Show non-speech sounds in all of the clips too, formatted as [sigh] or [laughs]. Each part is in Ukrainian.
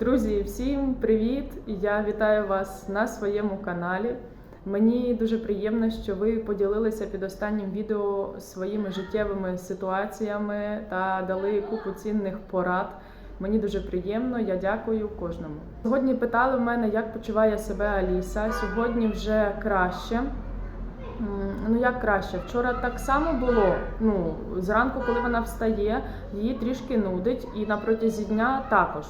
Друзі, всім привіт! Я вітаю вас на своєму каналі. Мені дуже приємно, що ви поділилися під останнім відео своїми життєвими ситуаціями та дали купу цінних порад. Мені дуже приємно, я дякую кожному. Сьогодні питали в мене, як почуває себе Аліса. Сьогодні вже краще. Ну як краще? Вчора так само було. Ну зранку, коли вона встає, її трішки нудить, і на протязі дня також.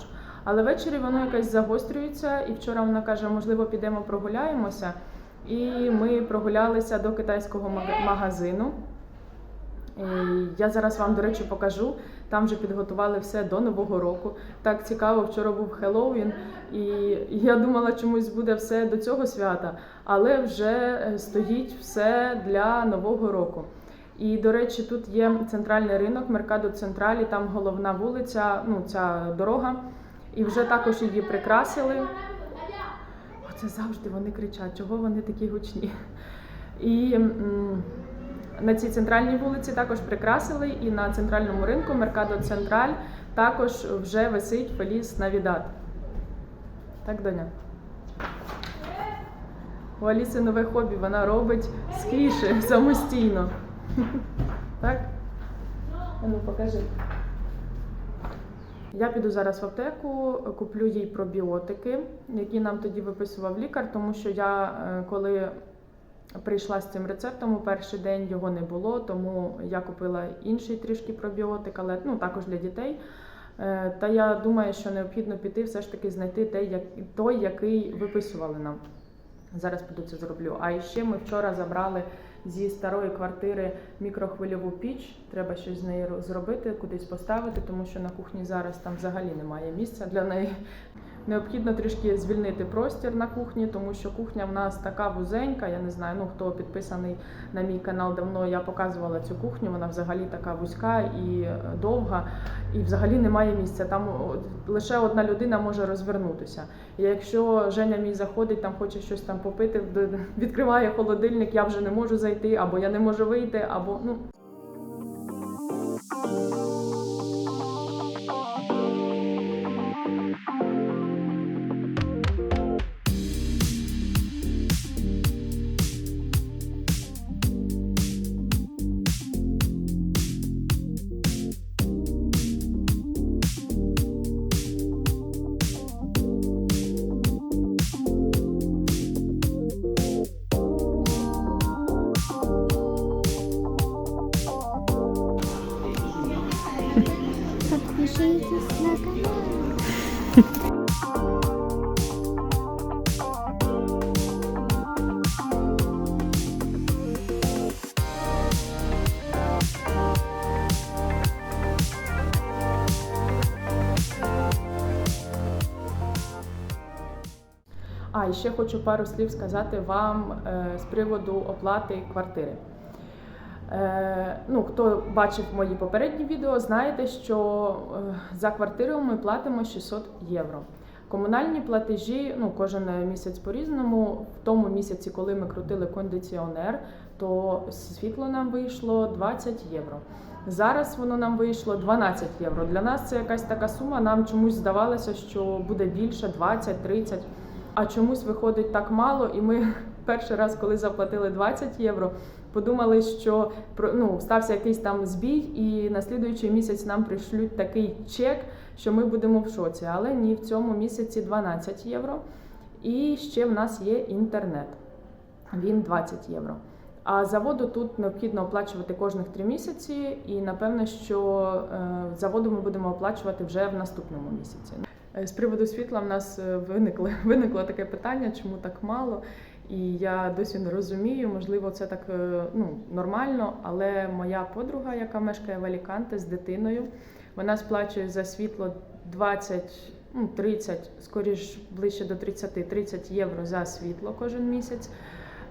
Але ввечері воно якось загострюється, і вчора вона каже, можливо, підемо прогуляємося. І ми прогулялися до китайського магазину. Я зараз вам, до речі, покажу. Там вже підготували все до Нового року. Так цікаво, вчора був Хеллоуін, і я думала, чомусь буде все до цього свята, але вже е, стоїть все для Нового року. І, до речі, тут є центральний ринок, Меркадо Централі, там головна вулиця, ну ця дорога. І вже також її прикрасили. Оце завжди вони кричать, чого вони такі гучні. І на цій центральній вулиці також прикрасили, і на центральному ринку Меркадо Централь також вже висить Феліс Навідат. Так, Доня? У Аліси нове хобі, вона робить сквіші [laughs] самостійно. Так? Ну, покажи. Я піду зараз в аптеку, куплю їй пробіотики, які нам тоді виписував лікар, тому що я е, коли прийшла з цим рецептом у перший день його не було, тому я купила інший трішки пробіотик, але ну, також для дітей. Е, Та я думаю, що необхідно піти все ж таки знайти той, той, який виписували нам. Зараз піду це зроблю. А ще ми вчора забрали зі старої квартири мікрохвильову піч. Треба щось з нею ро- зробити, кудись поставити, тому що на кухні зараз там взагалі немає місця для неї. Необхідно трішки звільнити простір на кухні, тому що кухня в нас така вузенька. Я не знаю, ну хто підписаний на мій канал давно. Я показувала цю кухню. Вона взагалі така вузька і е, довга, і взагалі немає місця. Там лише одна людина може розвернутися. І якщо Женя мій заходить, там хоче щось там попити, відкриває холодильник, я вже не можу зайти, або я не можу вийти, або ну. Подпишитесь на канал. А, ще хочу пару слів сказати вам е, з приводу оплати квартири. Е, ну, хто бачив мої попередні відео, знаєте, що е, за квартиру ми платимо 600 євро. Комунальні платежі, ну кожен місяць по-різному. В тому місяці, коли ми крутили кондиціонер, то світло нам вийшло 20 євро. Зараз воно нам вийшло 12 євро. Для нас це якась така сума. Нам чомусь здавалося, що буде більше 20-30, а чомусь виходить так мало. І ми [laughs] перший раз, коли заплатили 20 євро, подумали, що ну, стався якийсь там збій, і на слідуючий місяць нам пришлють такий чек, що ми будемо в шоці. Але ні, в цьому місяці 12 євро. І ще в нас є інтернет. Він 20 євро. А за воду тут необхідно оплачувати кожних три місяці, і напевно, що е, за ми будемо оплачувати вже в наступному місяці. Е, З приводу світла в нас е, виникло, [laughs] виникло таке питання, чому так мало. І я досі не розумію, можливо, це так е, ну, нормально, але моя подруга, яка мешкає в Аліканте з дитиною, вона сплачує за світло 20, ну, 30, скоріш ближче до 30, 30 євро за світло кожен місяць.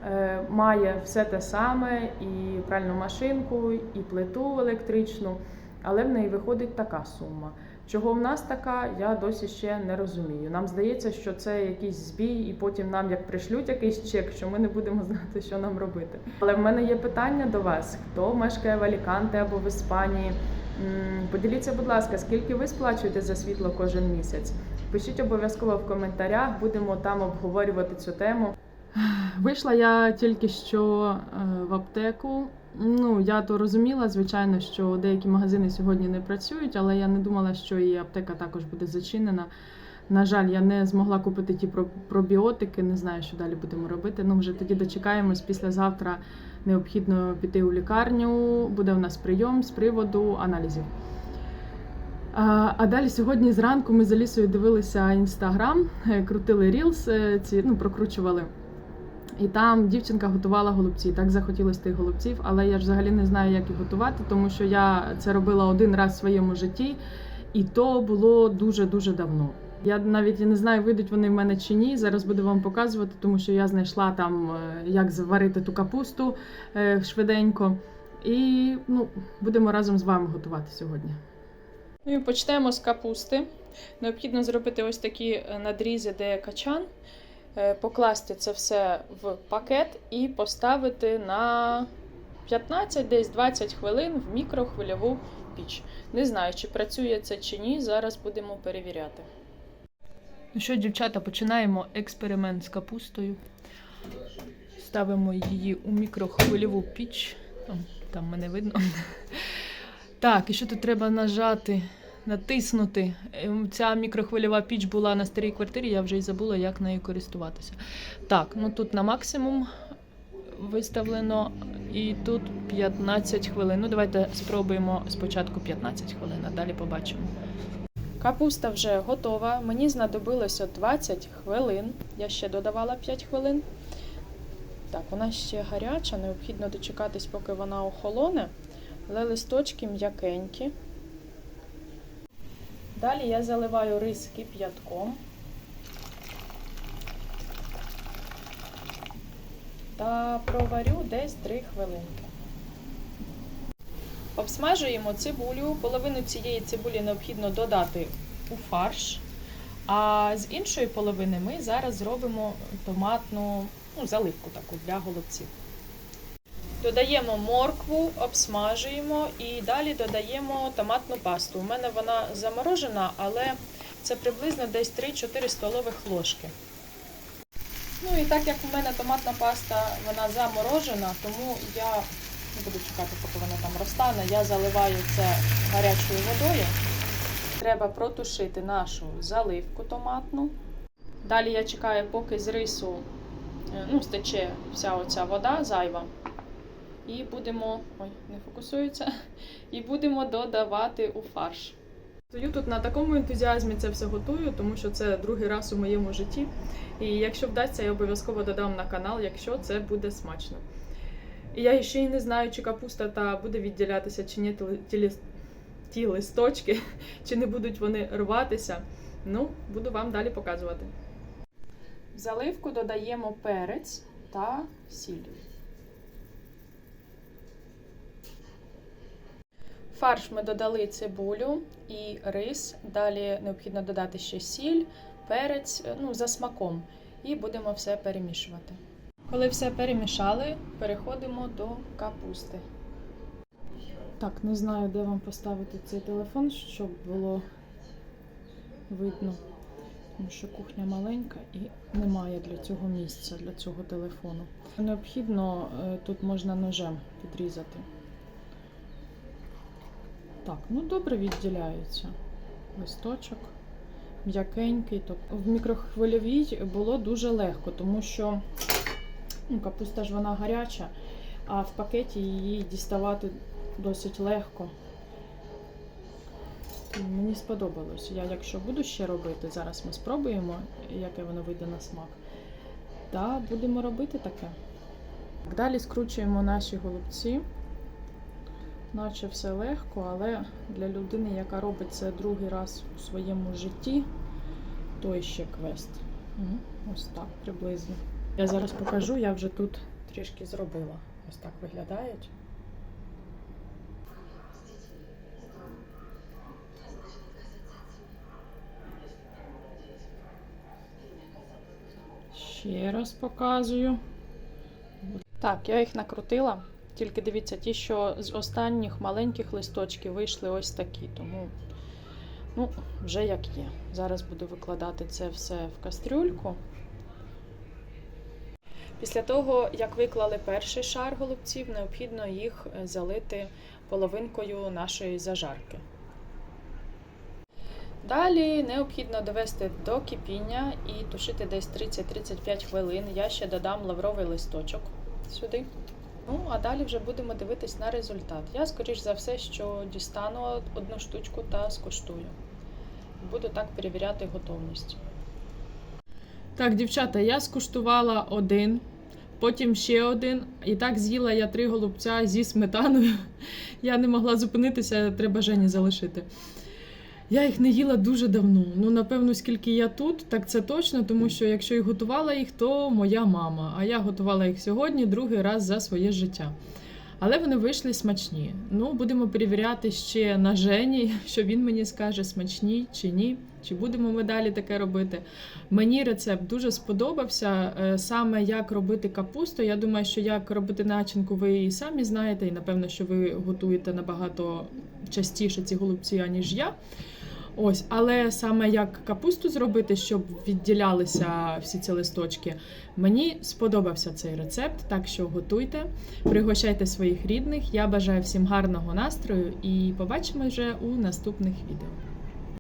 Е, Має все те саме, і пральну машинку, і плиту електричну, але в неї виходить така сума. Чого в нас така, я досі ще не розумію. Нам здається, що це якийсь збій, і потім нам як пришлють якийсь чек, що ми не будемо [laughs] знати, що нам робити. Але в мене є питання до вас: хто мешкає в Аліканте або в Іспанії? Поділіться, будь ласка, скільки ви сплачуєте за світло кожен місяць? Пишіть обов'язково в коментарях, будемо там обговорювати цю тему. Вийшла я тільки що е, в аптеку. Ну, я то розуміла, звичайно, що деякі магазини сьогодні не працюють, але я не думала, що і аптека також буде зачинена. На жаль, я не змогла купити ті пробіотики, не знаю, що далі будемо робити. Ну, вже тоді дочекаємось. Післязавтра необхідно піти у лікарню. Буде у нас прийом з приводу аналізів. А, а далі сьогодні зранку ми з Алісою дивилися інстаграм, е, крутили рілс, е, ці ну прокручували. І там дівчинка готувала голубці. Так захотілося тих голубців, але я ж взагалі не знаю, як їх готувати, тому що я це робила один раз в своєму житті, і то було дуже дуже давно. Я навіть не знаю, вийдуть вони в мене чи ні. Зараз буду вам показувати, тому що я знайшла там, е, як зварити ту капусту е, швиденько. І ну, будемо разом з вами готувати сьогодні. Ну і почнемо з капусти. Необхідно зробити ось такі е, надрізи, де качан, покласти це все в пакет і поставити на 15 десь 20 хвилин в мікрохвильову піч. Не знаю, чи працює це чи ні. Зараз будемо перевіряти. Ну що, дівчата, починаємо експеримент з капустою. Ставимо її у мікрохвильову піч. Там мене видно. Так, і що тут треба нажати? Натиснути. Ем, Ця мікрохвильова піч була на старій квартирі, я вже й забула, як нею користуватися. Так, ну тут на максимум виставлено, і тут 15 хвилин. Ну, давайте спробуємо спочатку 15 хвилин, а далі побачимо. Капуста вже готова. Мені знадобилося 20 хвилин. Я ще додавала 5 хвилин. Так, вона ще гаряча, необхідно дочекатись, поки вона охолоне. Але листочки м'якенькі. Далі я заливаю рис кип'ятком. Та проварю десь 3 хвилинки. Обсмажуємо цибулю. Половину цієї цибулі необхідно додати у фарш. А з іншої половини ми зараз зробимо томатну ну, заливку таку для голубців. Додаємо моркву, обсмажуємо і далі додаємо томатну пасту. У мене вона заморожена, але це приблизно десь 3-4 столових ложки. Ну і так як у мене томатна паста вона заморожена, тому я не буду чекати, поки вона там розтане. Я заливаю це гарячою водою. Треба протушити нашу заливку томатну. Далі я чекаю, поки з рису е, ну, стече вся оця вода зайва. І будемо. Ой, не фокусується. І будемо додавати у фарш. Стою тут на такому ентузіазмі це все готую, тому що це другий раз у моєму житті. І якщо вдасться, я обов'язково додам на канал, якщо це буде смачно. І я ще й не знаю, чи капуста та буде відділятися, чи ні ті, ті, ті листочки, чи не будуть вони рватися. Ну, буду вам далі показувати. В заливку додаємо перець та сіль. Фарш ми додали цибулю і рис. Далі необхідно додати ще сіль, перець, ну, за смаком. І будемо все перемішувати. Коли все перемішали, переходимо до капусти. Так, не знаю, де вам поставити цей телефон, щоб було видно. Тому що кухня маленька і немає для цього місця, для цього телефону. Необхідно е, тут можна ножем підрізати. Так, ну добре відділяється листочок, м'якенький. Тобто в мікрохвильовій було дуже легко, тому що ну, капуста ж вона гаряча, а в пакеті її діставати досить легко. Мені сподобалось. Я, якщо буду ще робити, зараз ми спробуємо, яке воно вийде на смак. Та будемо робити таке. Далі скручуємо наші голубці. Наче все легко, але для людини, яка робить це другий раз у своєму житті, то ще квест. Ось так приблизно. Я зараз покажу, я вже тут трішки зробила. Ось так виглядають. Ще раз показую. Так, я їх накрутила. Тільки дивіться, ті, що з останніх маленьких листочків вийшли ось такі. Тому ну, вже як є. Зараз буду викладати це все в кастрюльку. Після того, як виклали перший шар голубців, необхідно їх залити половинкою нашої зажарки. Далі необхідно довести до кипіння і тушити десь 30-35 хвилин. Я ще додам лавровий листочок сюди. Ну, а далі вже будемо дивитись на результат. Я, скоріш за все, що дістану одну штучку та скуштую. Буду так перевіряти готовність. Так, дівчата, я скуштувала один, потім ще один. І так з'їла я три голубця зі сметаною. [laughs] Я не могла зупинитися, треба Жені залишити. Я їх не їла дуже давно. Ну, напевно, скільки я тут, так це точно, тому що якщо і готувала їх, то моя мама. А я готувала їх сьогодні другий раз за своє життя. Але вони вийшли смачні. Ну, будемо перевіряти ще на Жені, [laughs] що він мені скаже, смачні чи ні. Чи будемо ми далі таке робити? Мені рецепт дуже сподобався. Е, Саме як робити капусту. Я думаю, що як робити начинку, ви і самі знаєте, і напевно, що ви готуєте набагато частіше ці голубці, аніж я. Ось, але саме як капусту зробити, щоб відділялися всі ці листочки, мені сподобався цей рецепт. Так що готуйте, пригощайте своїх рідних. Я бажаю всім гарного настрою і побачимо вже у наступних відео.